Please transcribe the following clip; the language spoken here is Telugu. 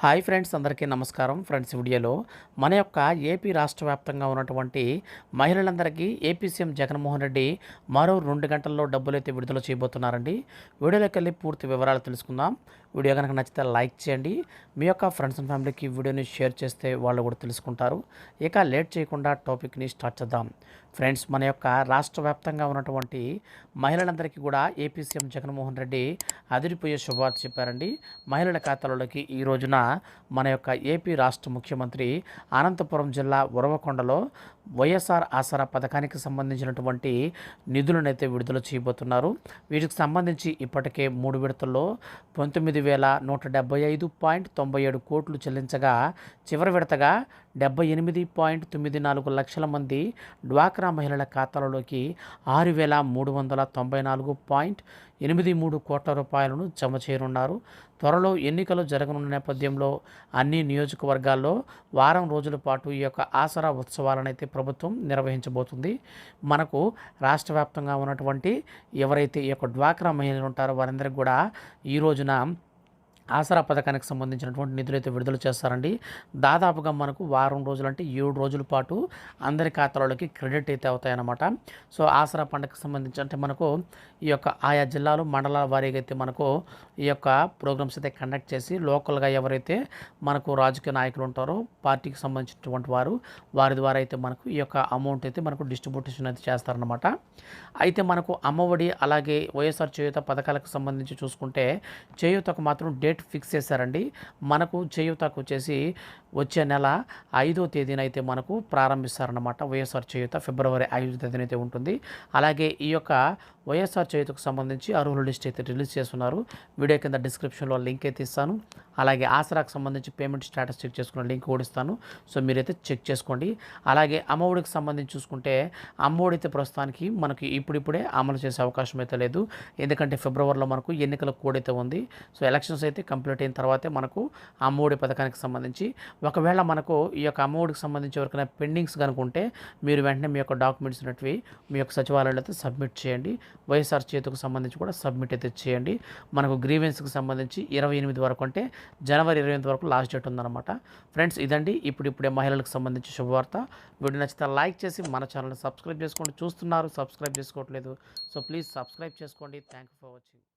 హాయ్ ఫ్రెండ్స్ అందరికీ నమస్కారం. ఫ్రెండ్స్ వీడియోలో మన యొక్క ఏపీ రాష్ట్ర వ్యాప్తంగా ఉన్నటువంటి మహిళలందరికీ ఏపీ సీఎం జగన్మోహన్ రెడ్డి మరో రెండు గంటల్లో డబ్బులు అయితే విడుదల చేయబోతున్నారండి. వీడియోలోకి వెళ్ళి పూర్తి వివరాలు తెలుసుకుందాం. వీడియో కనుక నచ్చితే లైక్ చేయండి. మీ యొక్క ఫ్రెండ్స్ అండ్ ఫ్యామిలీకి వీడియోని షేర్ చేస్తే వాళ్ళు కూడా తెలుసుకుంటారు. ఇక లేట్ చేయకుండా టాపిక్ని స్టార్ట్ చేద్దాం. ఫ్రెండ్స్ మన యొక్క రాష్ట్ర వ్యాప్తంగా ఉన్నటువంటి మహిళలందరికీ కూడా ఏపీ సీఎం జగన్మోహన్ రెడ్డి అదిరిపోయే శుభవార్త చెప్పారండి. మహిళల ఖాతాలలోకి ఈ రోజున మన యొక్క ఏపీ రాష్ట్ర ముఖ్యమంత్రి అనంతపురం జిల్లా ఉరవకొండలో వైఎస్ఆర్ ఆసరా పథకానికి సంబంధించినటువంటి నిధులను అయితే విడుదల చేయబోతున్నారు. వీటికి సంబంధించి ఇప్పటికే మూడు విడతల్లో పంతొమ్మిది వేల నూట డెబ్బై ఐదు పాయింట్ తొంభై ఏడు కోట్లు చెల్లించగా చివరి విడతగా డెబ్బై ఎనిమిది పాయింట్ తొమ్మిది నాలుగు లక్షల మంది డ్వాక్రా మహిళల ఖాతాలలోకి ఆరు వేల మూడు వందల తొంభై నాలుగు పాయింట్ ఎనిమిది మూడు కోట్ల రూపాయలను జమ చేయనున్నారు. త్వరలో ఎన్నికలు జరగనున్న నేపథ్యంలో అన్ని నియోజకవర్గాల్లో వారం రోజుల పాటు ఈ యొక్క ఆసరా ఉత్సవాలనైతే ప్రభుత్వం నిర్వహించబోతుంది. మనకు రాష్ట్ర వ్యాప్తంగా ఉన్నటువంటి ఎవరైతే ఈ యొక్క డ్వాక్రా మహిళలు ఉంటారో వారందరికీ కూడా ఈ రోజున ఆసరా పథకానికి సంబంధించినటువంటి నిధులు అయితే విడుదల చేస్తారండి. దాదాపుగా మనకు వారం రోజులు అంటే ఏడు రోజుల పాటు అందరి ఖాతాలలోకి క్రెడిట్ అయితే అవుతాయన్నమాట. సో ఆసరా పండుగకు సంబంధించి అంటే మనకు ఈ యొక్క ఆయా జిల్లాలు మండలాల వారీగా అయితే మనకు ఈ యొక్క ప్రోగ్రామ్స్ అయితే కండక్ట్ చేసి లోకల్గా ఎవరైతే మనకు రాజకీయ నాయకులు ఉంటారో పార్టీకి సంబంధించినటువంటి వారు వారి ద్వారా అయితే మనకు ఈ యొక్క అమౌంట్ అయితే మనకు డిస్ట్రిబ్యూషన్ అయితే చేస్తారనమాట అయితే మనకు అమ్మఒడి అలాగే వైఎస్ఆర్ చేయూత పథకాలకు సంబంధించి చూసుకుంటే చేయూతకు మాత్రం డేట్ డేట్ ఫిక్స్ చేశారండి. మనకు చేయూతకు వచ్చేసి వచ్చే నెల ఐదో తేదీన అయితే మనకు ప్రారంభిస్తారన్నమాట. వైఎస్ఆర్ చేయూత ఫిబ్రవరి ఐదో తేదీన అయితే ఉంటుంది. అలాగే ఈ యొక్క వైఎస్ఆర్ చేతుకు సంబంధించి అర్హుల లిస్ట్ అయితే రిలీజ్ చేస్తున్నారు. వీడియో కింద డిస్క్రిప్షన్లో లింక్ అయితే ఇస్తాను. అలాగే ఆసరాకు సంబంధించి పేమెంట్ స్టేటస్ చెక్ చేసుకున్న లింక్ కూడా ఇస్తాను. సో మీరైతే చెక్ చేసుకోండి. అలాగే అమ్మఒడికి సంబంధించి చూసుకుంటే అమ్మఒడి అయితే ప్రస్తుతానికి మనకి ఇప్పుడిప్పుడే అమలు చేసే అవకాశం అయితే లేదు. ఎందుకంటే ఫిబ్రవరిలో మనకు ఎన్నికల కోడ్ అయితే ఉంది. సో ఎలక్షన్స్ అయితే కంప్లీట్ అయిన తర్వాతే మనకు అమ్మఒడి పథకానికి సంబంధించి ఒకవేళ మనకు ఈ యొక్క అమ్మఒడికి సంబంధించి ఎవరికైనా పెండింగ్స్ కనుకుంటే మీరు వెంటనే మీ యొక్క డాక్యుమెంట్స్ ఉన్నటివి మీ యొక్క సచివాలయంలో అయితే సబ్మిట్ చేయండి. వైఎస్ఆర్ చేతుకు సంబంధించి కూడా సబ్మిట్ అయితే చేయండి. మనకు గ్రీవెన్స్కి సంబంధించి ఇరవై ఎనిమిది వరకు అంటే జనవరి ఇరవై ఎనిమిది వరకు లాస్ట్ డేట్ ఉందన్నమాట. ఫ్రెండ్స్ ఇదండి. ఇప్పుడు ఇప్పుడే మహిళలకు సంబంధించి శుభవార్త. వీడియో నచ్చితే లైక్ చేసి మన ఛానల్ని సబ్స్క్రైబ్ చేసుకోండి చూస్తున్నారు. సబ్స్క్రైబ్ చేసుకోవట్లేదు. సో ప్లీజ్ సబ్స్క్రైబ్ చేసుకోండి. Thank for watching.